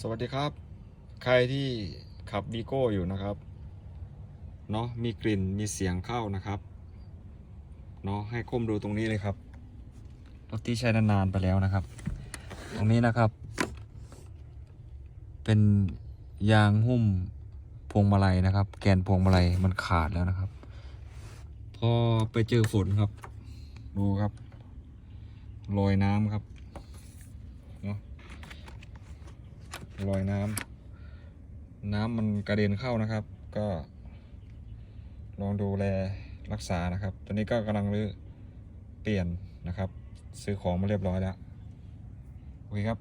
สวัสดีครับ ใครที่ขับวีโก้อยู่นะครับเนาะมีกลิ่นมีเสียงเข้านะครับเนาะให้ก้มดูตรงนี้เลยครับรถที่ใช้นานๆไปแล้วนะครับ ตรงนี้นะครับ เป็นยางหุ้มพวงมาลัยนะครับ แกนพวงมาลัยมันขาดแล้วนะครับ พอไปเจอฝนครับ ดูครับรอยน้ำครับเนาะ รอยน้ำน้ำมันกระเด็นเข้านะครับ ก็ลองดูแลรักษานะครับ ตอนนี้ก็กำลังรื้อเปลี่ยนนะครับ ซื้อของมาเรียบร้อยแล้วโอเคครับ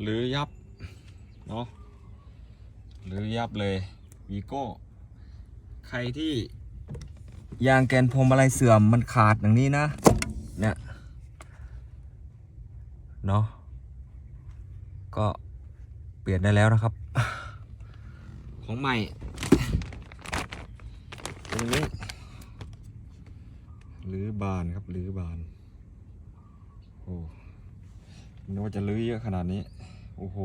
หรือยับเนาะหรือยับเลยวีโก้ใครที่ยางแกนพวงมาลัยเสื่อมมันขาดอย่างนี้นะ เนี่ย เนาะ ก็เปลี่ยนได้แล้วนะครับ ของใหม่ตรงนี้หรือบานครับหรือบาน โอ้นึกว่าจะลื้อเยอะขนาดนี้ โอ้โห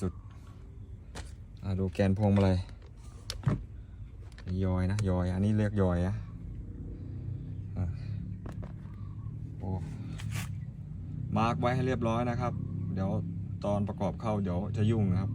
สุดๆดูแกนพวงมาลัยยอยนะยอยอันนี้เรียกยอยอะโอ้มาร์กไว้ให้เรียบร้อยนะครับ เดี๋ยวตอนประกอบเข้าเดี๋ยวจะยุ่งนะครับ